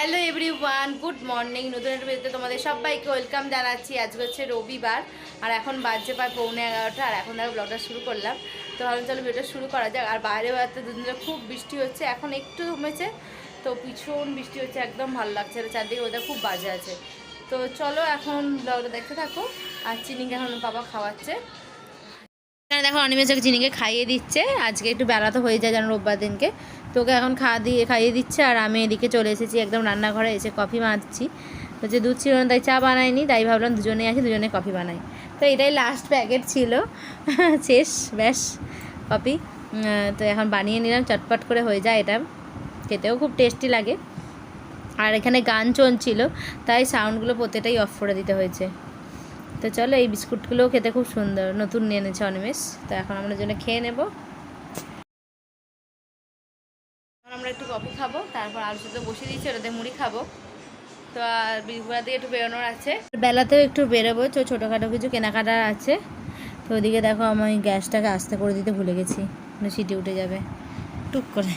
Hello everyone good morning. নতুন একটা ভিডিওতে তোমাদের সবাইকে ওয়েলকাম জানাচ্ছি। আজকে হচ্ছে রবিবার, আর এখন বাজছে প্রায় পৌনে এগারোটা, আর এখন ধরো ব্লগটা শুরু করলাম। তো ভাবলাম চলো ভিডিওটা শুরু করা যাক। আর বাইরে বেড়াতে দুদিন খুব বৃষ্টি হচ্ছে, এখন একটু কমেছে তো ভীষণ বৃষ্টি হচ্ছে, একদম ভালো লাগছে আর চারদিকে ওদের খুব বাজে আছে। তো চলো এখন ব্লগটা দেখতে থাকো, আর চিনিকে এখন বাবা খাওয়াচ্ছে। এখানে দেখো অনিমেষ ওকে চিনিকে খাইয়ে দিচ্ছে, আজকে একটু বেলা তো হয়ে যায় যেন রোববার দিনকে। তোকে এখন খাওয়া দিয়ে, খাইয়ে দিচ্ছে আর আমি এদিকে চলে এসেছি একদম রান্নাঘরে এসে কফি মারছি। হচ্ছে দুধ ছিল না, তাই চা বানাইনি, তাই ভাবলাম দুজনে আসি, দুজনে কফি বানাই। তো এটাই লাস্ট প্যাকেট ছিল। শেষ, ব্যাস, কফি। তো এখন বানিয়ে নিলাম, চটপট করে হয়ে যায় এটা। খেতেও খুব টেস্টি লাগে। আর এখানে গান চলছিল, তাই সাউন্ডগুলো প্রত্যেকটাই অফ করে দিতে হয়েছে। তো চলো এই বিস্কুটগুলোও খেতে খুব সুন্দর, নতুন নিয়ে এনেছে অনিমেষ। তো এখন আমরা জন্য খেয়ে নেব। আমরা একটু কফি খাব, তারপর আলু সুদ্ধ বসিয়ে দিয়েছি, ওটাতে মুড়ি খাব। তো আর বিপুরা দিকে একটু বেরোনোর আছে। বেলাতেও একটু বেরোবো, তো ছোটোখাটো কিছু কেনাকাটার আছে। তো ওদিকে দেখো আমি গ্যাসটাকে আস্তে করে দিতে ভুলে গেছি মানে সিটি উঠে যাবে। টুক করে।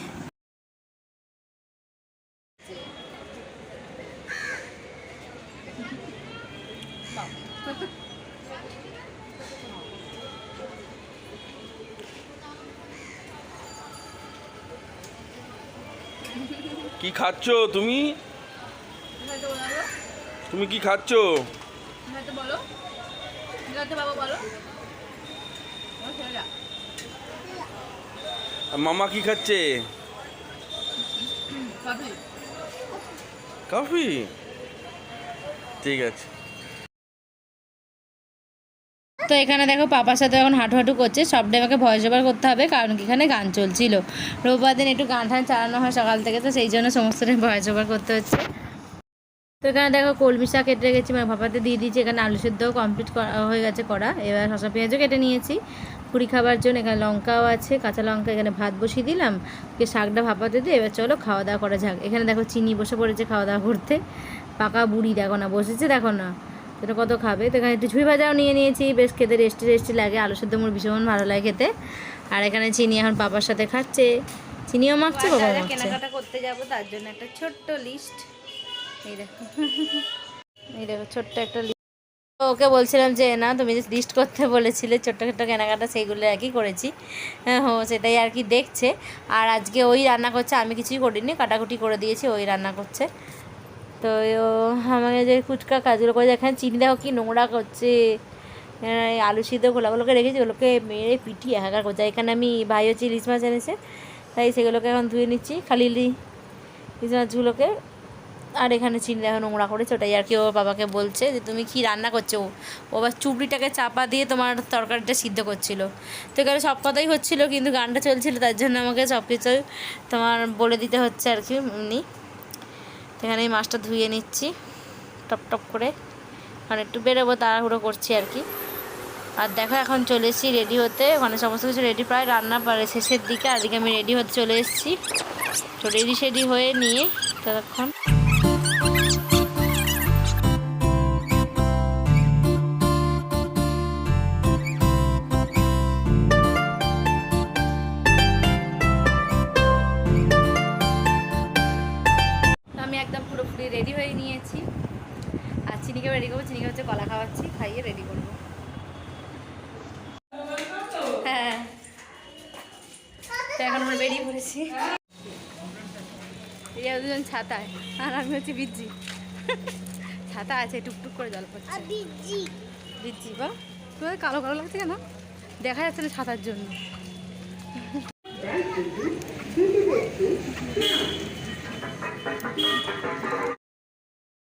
কি খাচ্ছ তুমি? তুমি কি খাচ্ছ? মামা কি খাচ্ছে? কফি? ঠিক আছে। তো এখানে দেখো পাপার সাথে এখন হাঁটু করছে। সবটাই আমাকে ভয়েস ওভার করতে হবে, কারণ কি এখানে গান চলছিল। রোববার দিন একটু গান টান চালানো হয় সকাল থেকে, তো সেই জন্য সমস্তটাই ভয়েস ওভার করতে হচ্ছে। তো এখানে দেখো কলমি শাক কেটে রেখেছি মানে ভাপাতে দিয়ে দিয়েছি, এখানে আলু সেদ্ধও কমপ্লিট হয়ে গেছে করা। এবার শশা পেঁয়াজও কেটে নিয়েছি। পুরি খাবার জন্য এখানে লঙ্কাও আছে, কাঁচা লঙ্কা এখানে ভাত বসিয়ে দিলাম। কে শাকটা ভাপাতে দিয়ে এবার চলো খাওয়া দাওয়া করা যাক। এখানে দেখো চিনি বসে পড়েছে খাওয়া দাওয়া করতে। পাকা বুড়ি দেখো না, বসেছে দেখো না। এটা কত খাবে? তো এখানে একটু ঝুড়ি ভাজাও নিয়ে নিয়েছি। বেশ খেতে রেস্টি রেস্টি লাগে। আলু সেদ্ধ মুড় ভীষণ ভালো লাগে খেতে। আর এখানে চিনি এখন পাপার সাথে খাচ্ছে। চিনিও মাখছে বাবা মাখছে। কেনাকাটা করতে যাব তার জন্য একটা ছোট্ট লিস্ট এই দেখো। এই দেখো ছোট্ট একটা লিস্ট ওকে বলছিলাম যে না তুমি যে লিস্ট করতে বলেছিলে ছোট্ট ছোট্ট কেনাকাটা সেইগুলো আর কি করেছি। হ্যাঁ হো সেটাই আর কি দেখছে। আর আজকে ওই রান্না করছে আমি কিছুই করিনি কাটাকুটি করে দিয়েছি ওই রান্না করছে। তো আমাকে যে ফুচকা কাজগুলো করে এখানে চিনি দেখো কি নোংরা করছে। আলু সিদ্ধ গোলাগুলোকে রেখেছি ওগুলোকে মেরে পিটিয়ে একাকার করছে। এখানে আমি ভাই হচ্ছে ইলিশ মাছ এনেছে, তাই সেগুলোকে এখন ধুয়ে নিচ্ছি খালি ইলি- ইলিশ মাছগুলোকে। আর এখানে চিনি দেখো নোংরা করেছে, ওটাই আর কি ও বাবাকে বলছে যে, তুমি কি রান্না করছ? ও আবার চুবড়িটাকে চাপা দিয়ে তোমার তরকারিটা সিদ্ধ করছিল। তো এখানে সব কথাই হচ্ছিল, কিন্তু গানটা চলছিল, তার জন্য আমাকে সব কিছু তোমার বলে দিতে হচ্ছে আর কি এমনি এখানে এই মাছটা ধুয়ে নিচ্ছি, টপ টপ করে। মানে একটু বেরোবো, তাড়াহুড়ো করছি আর কি। আর দেখো, এখন চলে এসেছি রেডি হতে। ওখানে সমস্ত কিছু রেডি প্রায় রান্না পারে শেষের দিকে। আর আমি রেডি হতে চলে এসেছি। তো রেডি সেডি হয়ে নিয়ে ততক্ষণ ছাতায়। আর আমি হচ্ছে বিজ্জি। ছাতা আছে টুকটুক করে জল পড়ছে। বিজ্জি। বা তোমার কালো কালো লাগছে কেন? দেখা যাচ্ছে না ছাতার জন্য।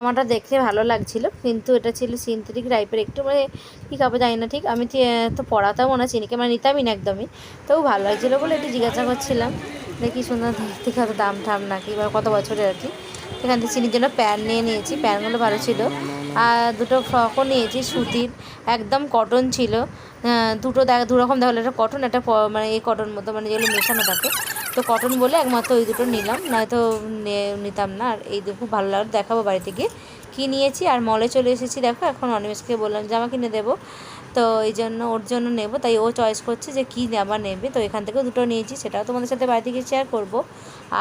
আমারটা দেখতে ভালো লাগছিল কিন্তু এটা ছিল সিনথেটিক টাইপের একটু মানে কী কাপড় জানি না ঠিক? আমি তি- তো পড়াতামও না চিনিকে মানে নিতামই না একদমই। তবু ভালো লাগছিল বলে একটু জিজ্ঞাসা করছিলাম। দেখি সুন্দর দেখতে কত দাম ঠাম নাকি বা কত বছরের আর কি। এখান থেকে চিনির জন্য প্যান্ট নিয়ে নিয়েছি প্যান্টগুলো ভালো ছিল। আর দুটো ফ্রকও নিয়েছি, সুতির, একদম কটন ছিল। দুটো দেখ দু রকম দেখা একটা কটন একটা মানে এই কটন মতো মানে যেগুলো মেশানো থাকে। তো কটন বলে একমাত্র ওই দুটো নিলাম, নয়তো নিতাম না। আর এই খুব ভালো লাগল দেখাবো বাড়িতে গিয়ে। কী নিয়েছি? আর মলে চলে এসেছি, দেখো, এখন অনিমেষকে বললাম জামা কিনে দেবো। তো এই জন্য ওর জন্য নেব। তাই ও চয়েস করছে যে কী আবার নেবে। তো এখান থেকেও দুটো নিয়েছি সেটাও তোমাদের সাথে বাড়ি থেকে শেয়ার করব।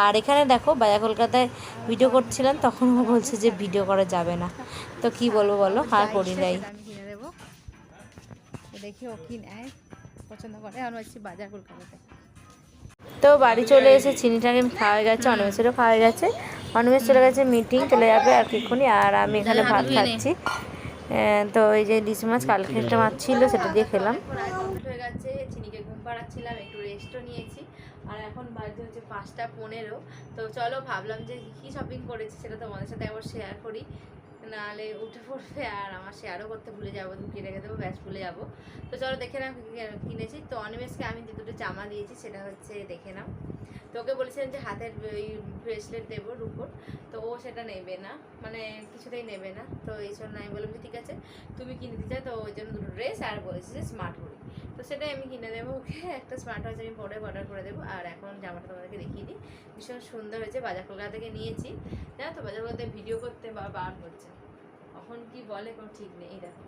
আর এখানে দেখো বাজা কলকাতায় ভিডিও করছিলাম তখন ও বলছে যে ভিডিও করা যাবে না। তো কি বলব বলো আর করি নাই। কিনে দেবো তো দেখি ও কি নেয় পছন্দ করে। এখন হচ্ছে বাজার কলকাতাতে তো বাড়ি চলে এসে চিনি টাকিন খাওয়া গেছে অনিমেষেরও খাওয়া গেছে। অনিমেষ চলে গেছে মিটিং চলে যাবে আর কিছুক্ষণই আর আমি এখানে ভাত খাচ্ছি। তো এই যে ইলিশ মাছ কালকে একটা মাছ ছিল সেটা দিয়ে খেলাম। হয়ে গেছে চিনিকে ঘুম পাড়াচ্ছিলাম একটু রেস্টও নিয়েছি। আর এখন বাজে হচ্ছে পাঁচটা পনেরো। তো চলো ভাবলাম যে কী শপিং করেছি সেটা তোমাদের সাথে একবার শেয়ার করি। নাহলে উঠে পড়বে আর আমার শেয়ারও করতে ভুলে যাব ঢুকিয়ে রেখে দেবো ব্যাস ভুলে যাব। তো চলো দেখে নাও কিনেছি। তো অনিমেষকে আমি যে দুটো জামা দিয়েছি সেটা হচ্ছে দেখে নাও। তো ওকে বলেছিলাম যে হাতের ওই ব্রেসলেট দেবো রুপোর, তো ও সেটা নেবে না মানে কিছুতেই নেবে না, তো এই জন্য আমি বললাম যে ঠিক আছে, তুমি কিনে দিতে তো ওই জন্য দুটো ড্রেস আর বলেছি যে স্মার্ট ঘড়ি তো সেটাই আমি কিনে দেবো, ওকে একটা স্মার্ট ওয়াচ আমি পরে অর্ডার করে দেবো, আর এখন জামাটা তোমাদেরকে দেখিয়ে দিই। ভীষণ সুন্দর হয়েছে, বাজার কলকাতা থেকে নিয়েছি। জানো তো, বাজার কলকাতায় ভিডিও করতে বা বার হচ্ছে কখন কি বলে, কোনো ঠিক নেই, এই দেখো।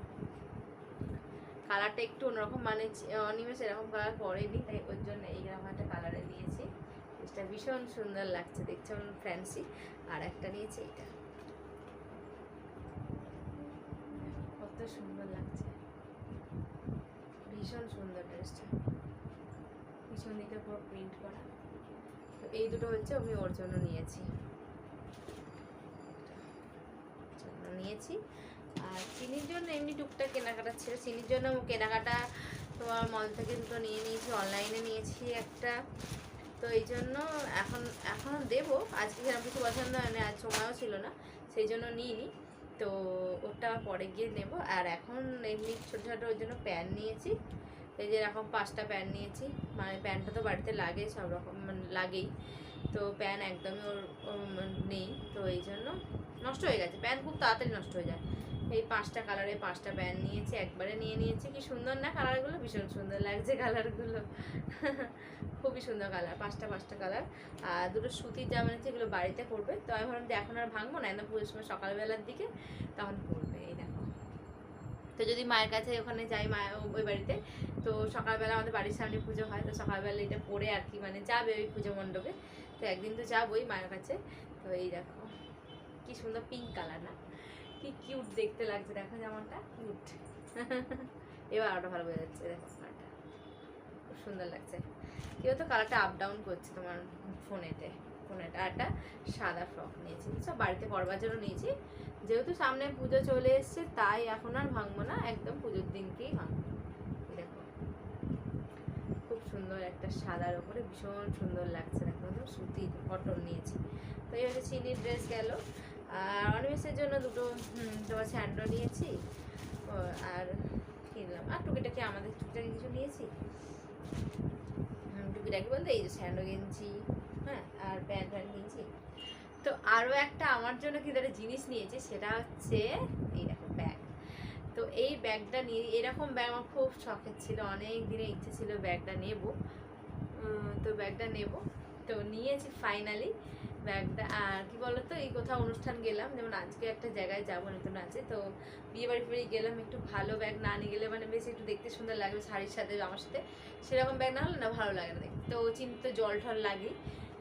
কালারটা একটু অন্যরকম মানে অনিমেষ এরকম কালার পরেনি, তাই ওর জন্য এইরকম একটা কালারে নিয়েছি এটা ভীষণ সুন্দর লাগছে দেখছ ফ্যান্সি আর একটা নিয়েছি এটা। কত সুন্দর লাগছে। ভীষণ সুন্দর ড্রেসটা পিছন দিকে পুরো প্রিন্ট করা। তো এই দুটো হচ্ছে আমি ওর জন্য নিয়েছি। নিয়েছি। আর চিনির জন্য এমনি টুকটাক কেনাকাটা ছিল। চিনির জন্য কেনাকাটা তোমার মল থেকে দুটো নিয়ে নিয়েছি। অনলাইনে নিয়েছি একটা। তো এই জন্য এখন এখন দেবো। আজকে সেরকম কিছু পছন্দ হয় না আজ সময়ও ছিল না, সেই জন্য নিইনি। তো ওটা পরে গিয়ে নেব। আর এখন এমনি ছোটো ছোটো ওই জন্য প্যান্ট নিয়েছি। এই যে এরকম পাঁচটা প্যান্ট নিয়েছি। মানে প্যান্টটা তো বাড়িতে লাগে, সব রকম মানে লাগেই। তো প্যান্ট একদমই ওর নেই। তো এই জন্য নষ্ট হয়ে গেছে। প্যান্ট খুব তাড়াতাড়ি নষ্ট হয়ে যায়। এই পাঁচটা কালারে পাঁচটা প্যান্ট নিয়েছি, একবারে নিয়ে নিয়েছি। কি সুন্দর না কালারগুলো ভীষণ সুন্দর লাগছে কালারগুলো খুবই সুন্দর কালার পাঁচটা পাঁচটা কালার আর দুটো সুতির জামা নিয়েছি, এগুলো বাড়িতে করবে তো আমি ভাবলাম যে এখন আর ভাঙবো না, একদম পুজোর সময় সকালবেলার দিকে তখন করবে এই দেখো। তো যদি মায়ের কাছে ওখানে যাই মায়ের ওই বাড়িতে, তো সকালবেলা আমাদের বাড়ির সামনে পুজো হয়, তো সকালবেলা এটা পরে আর কি মানে যাবে ওই পুজো মণ্ডপে। তো একদিন তো যাবোই মায়ের কাছে। তো এই দেখো, কি সুন্দর পিঙ্ক কালার না? কি কিউট দেখতে লাগছে, দেখো জামাটা কিউট এবার আরোটা ভালো বোঝা যাচ্ছে, দেখো কালারটা খুব সুন্দর লাগছে। কেউ তো কালারটা আপ ডাউন করছে তোমার ফোনেতে। ফোনেটা একটা সাদা ফ্রক নিয়েছি। সব বাড়িতে পরবার জন্য নিয়েছি। যেহেতু সামনে পুজো চলে এসছে, তাই এখন আর ভাঙবো না, একদম পুজোর দিনকেই ভাঙবো। দেখো। খুব সুন্দর একটা সাদার উপরে, ভীষণ সুন্দর লাগছে। দেখো, একদম সুতির কটন নিয়েছি। তো এই হচ্ছে চিনির ড্রেস গেল। আর অনিমেষের জন্য দুটো তোমার স্যান্ডো নিয়েছি। আর কিনলাম আর টুকিটাকি আমাদের টুকিটাকি কিছু নিয়েছি। টুকিটাকি বলতে এই যে স্যান্ডো কিনছি হ্যাঁ আর প্যান্ট প্যান্ট কিনছি। তো আরও একটা আমার জন্য কিন্তু একটা জিনিস নিয়েছি, সেটা হচ্ছে এই দেখো ব্যাগ। তো এই ব্যাগটা নিয়ে, এরকম ব্যাগ আমার খুব শখের ছিল, অনেক দিনে ইচ্ছে ছিল ব্যাগটা নেব। তো ব্যাগটা নেব। তো নিয়েছি ফাইনালি। ব্যাগটা আর কি বলতো, এই কোথাও অনুষ্ঠান গেলাম, যেমন আজকে একটা জায়গায় যাব, নতুন আছে, তো বিয়ে বাড়ি ফাড়ি গেলাম, একটু ভালো ব্যাগ না নিয়ে গেলে মানে বেশ একটু দেখতে সুন্দর লাগবে শাড়ির সাথে আমার সাথে, সেরকম ব্যাগ না হলে না ভালো লাগে না দেখতে। তো চিন্তা জল ঠল লাগে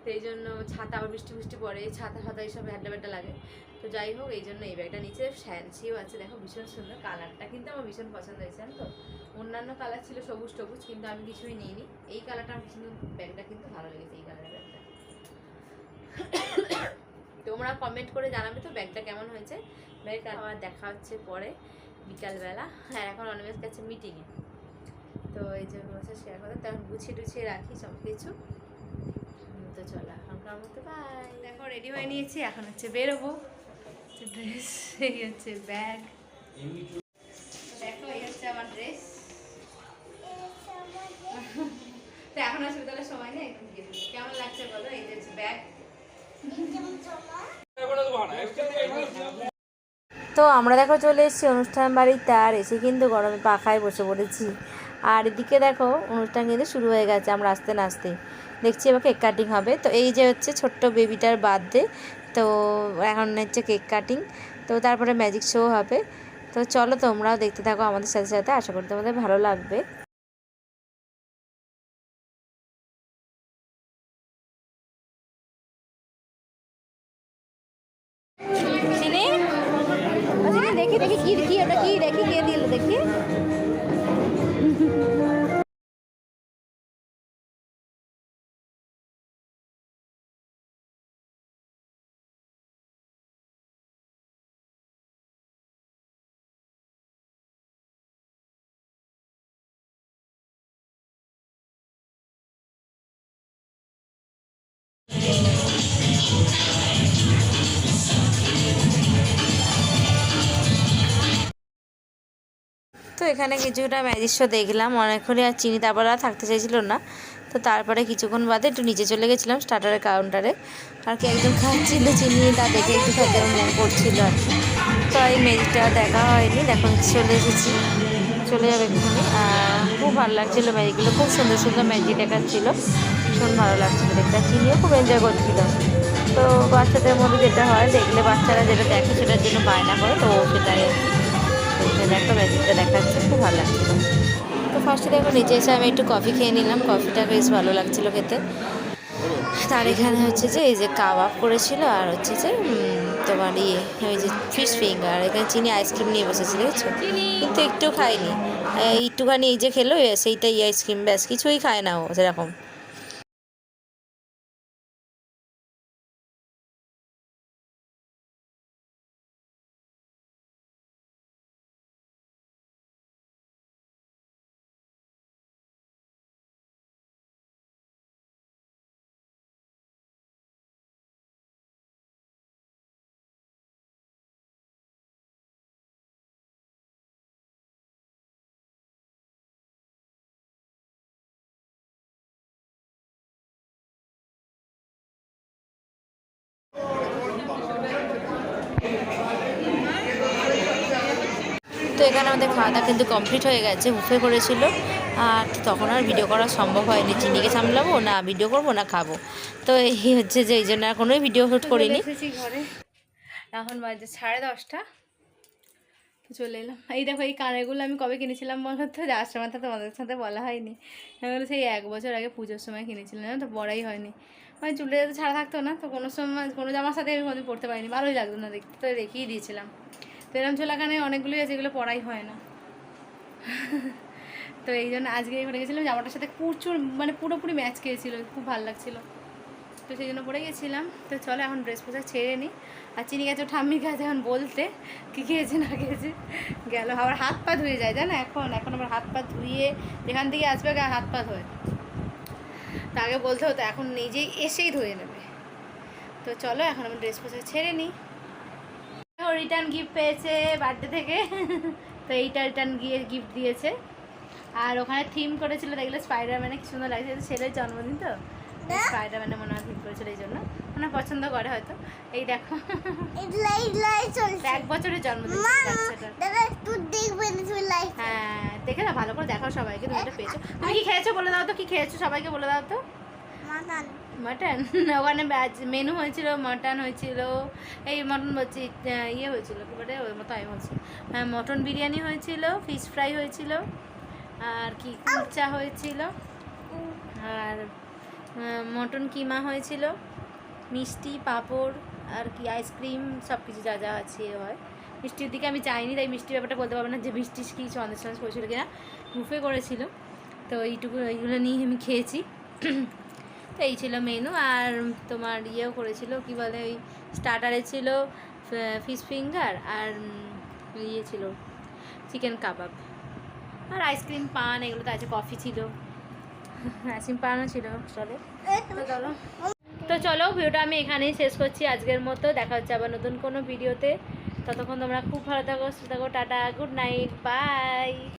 সেই জন্য ছাতা আবার বৃষ্টি বৃষ্টি পড়ে ছাতা ফাতা এইসব হ্যাড্ডা ব্যাড্ডা লাগে। তো যাই হোক, এই জন্য এই ব্যাগটা নিচে ফ্যান্সিও আছে, দেখো ভীষণ সুন্দর কালারটা, কিন্তু আমার ভীষণ পছন্দ হয়েছে তো? অন্যান্য কালার ছিল সবুজ টবুজ, কিন্তু আমি কিছুই নিইনি। এই কালারটা আমার ব্যাগটা কিন্তু ভালো লেগেছে, এই কালারের ব্যাগটা তোমরা কমেন্ট করে জানাবে তো ব্যাগটা কেমন হয়েছে। ব্যাগটা আবার দেখা হচ্ছে পরে, বিকালবেলা। আর এখন অনিমেষ কাছে মিটিংয়ে তো এই যে বসে শেয়ার করতে, তখন গুছিয়ে টুছিয়ে রাখি সব কিছু তো চলো এখনকার মতো বাই দেখো রেডি হয়ে নিয়েছি, এখন হচ্ছে বেরোবো। ড্রেস এই হচ্ছে ব্যাগ দেখো, এই হচ্ছে আমার ড্রেস তো এখন আসবে তাহলে সময় নেই কেমন লাগছে বলো? এই যে ব্যাগ তো আমরা দেখো চলে এসেছি অনুষ্ঠান বাড়িতে, আর এসে কিন্তু গরমে পাখায় বসে পড়েছি। আর এদিকে দেখো অনুষ্ঠান কিন্তু শুরু হয়ে গেছে আমরা আসতে না আসতে দেখছি এবার কেক কাটিং হবে। তো এই যে হচ্ছে ছোট্ট বেবিটার বার্থডে তো এখন হচ্ছে কেক কাটিং তো তারপরে ম্যাজিক শো হবে। তো চলো তোমরাও দেখতে থাকো আমাদের সাথে সাথে, আশা করি তোমাদের ভালো লাগবে। দেখি কি কি ওটা কি দেখি কে দিল দেখি এখানে কিছুটা ম্যাজিক শো দেখলাম, অনেকক্ষণই আর চিনি তারপর আর থাকতে চাইছিল না। তো তারপরে কিছুক্ষণ বাদে একটু নিচে চলে গেছিলাম স্টার্টারের কাউন্টারে আর কি একজন খাচ্ছিল চিনি, তা দেখে একটু খেতে মন করছিল আর কি। তো এই ম্যাজিকটা দেখা হয়নি দেখো চলে এসেছি। চলে যাবে এক্ষুনি। খুব ভালো লাগছিল ম্যাজিকগুলো খুব সুন্দর সুন্দর ম্যাজিক দেখাচ্ছিলো। ভীষণ ভালো লাগছিল দেখতে চিনিও খুব এনজয় করছিল। তো বাচ্চাদের মধ্যে যেটা হয়, দেখলে বাচ্চারা যেটা দেখে সেটার জন্য বায়না করে, তো সেটাই ওইখানে একটা ম্যাজিকটা দেখাচ্ছে, খুব ভালো লাগছিল। তো ফার্স্টে দেখো, নিচে এসে আমি একটু কফি খেয়ে নিলাম কফিটা বেশ ভালো লাগছিল খেতে। তার এখানে হচ্ছে যে, এই যে কাবাব করেছিল, আর হচ্ছে যে তোমার ইয়ে ওই যে ফিশ ফিঙ্গার এখানে চিনি আইসক্রিম নিয়ে বসেছিল দেখছ? কিন্তু একটু খাইনি। একটুখানি এই যে খেলো সেইটাই আইসক্রিম ব্যাস, কিছুই খায় না ও, সেরকম। তো এখানে আমাদের খাওয়া দাওয়া কিন্তু কমপ্লিট হয়ে গেছে বুফে করেছিল। আর তখন আর ভিডিও করা সম্ভব হয়নি। চিনিকে সামলাবো না ভিডিও করব না খাব। তো এই হচ্ছে যে এই জন্য আর কোনোই ভিডিও শ্যুট করিনি। এখন বাজে সাড়ে দশটা। তো চলে এলাম। এই দেখো এই কানেরগুলো আমি কবে কিনেছিলাম বলো তো? যাওয়ার সময় তো তোমাদের সাথে বলা হয়নি। আমি সেই এক বছর আগে পুজোর সময় কিনেছিলাম তো? বড়াই হয়নি। মানে চুলে ছাড়া থাকতো না, তো কোনো সময় কোনো জামার সাথে আমি কোনোদিন পড়তে পারিনি, ভালোই লাগতো না দেখতে, তো রেখেই দিয়েছিলাম। তো এরকম চোলাখানে অনেকগুলোই আছে যেগুলো পড়াই হয় না। তো এই জন্য আজকে পরে গেছিলাম, জামাটার সাথে প্রচুর মানে পুরোপুরি ম্যাচ খেয়েছিল, খুব ভালো লাগছিল। তো সেই জন্য পরে গেছিলাম, তো চলো এখন ড্রেস পোশাক ছেড়ে নিই আর চিনি গেছে ঠাম্মির কাছে এখন বলতে, কী খেয়েছে না খেয়েছে, গেল, আবার হাত পা ধুয়ে যায়, জানো এখন এখন আবার হাত পা ধুয়ে, যেখান থেকে আসবে হাত পা ধোয়। তা আগে বলতে হতো, এখন নিজেই এসেই ধুয়ে নেবে। তো চলো, এখন আমি ড্রেস পোশাক ছেড়ে নিই। রিটার্ন গিফট পেয়েছে বার্থডে থেকে। তো এইটা রিটার্ন গিয়ে গিফট দিয়েছে। আর ওখানে থিম করেছিল, দেখলে স্পাইডার স্পাইডারম্যানে কি সুন্দর লাগছে ছেলের জন্মদিন তো। স্পাইডারম্যানে মনে হয় থিম করেছিল এই জন্য। মানে পছন্দ করে হয়তো। এই দেখো। এক বছরের জন্মদিন হ্যাঁ দেখে না ভালো করে দেখাও সবাইকে তুমি এটা পেয়েছ। তুমি কি খেয়েছো বলে দাও তো কি খেয়েছো সবাইকে বলে দাও তো। মাটন। ওখানে মেনু হয়েছিল মাটন হয়েছিল এই মটন বলছি ইয়ে হয়েছিল বলে ওই মতো আমি বলছি হ্যাঁ মটন বিরিয়ানি হয়েছিল ফিশ ফ্রাই হয়েছিল আর কি কুলচা হয়েছিল আর মটন কিমা হয়েছিল, মিষ্টি, পাঁপড়, আর কি, আইসক্রিম সব কিছু যা যা আছে হয়। মিষ্টির দিকে আমি যাইনি তাই মিষ্টির ব্যাপারটা বলতে পারব না যে মিষ্টি কি সন্দেশ সন্দেশ করেছিল কিনা। বুফে করেছিল, তো এইটুকু, এইগুলো নিয়ে আমি খেয়েছি। তো এই ছিল মেনু আর তোমার ইয়েও করেছিল, কি বলে ওই স্টার্টারে ছিল ফিশ ফিঙ্গার আর ইয়ে ছিল চিকেন কাবাব আর আইসক্রিম পান এগুলো তো আছে কফি ছিল। আইসক্রিম পাড়ানো ছিল। চলে। তো চলো। তো চলো ভিডিওটা আমি এখানেই শেষ করছি আজকের মতো। দেখা হচ্ছে আবার নতুন কোনো ভিডিওতে। ততক্ষণ তোমরা খুব ভালো থাকো সুস্থ থাকো টাটা গুড নাইট বাই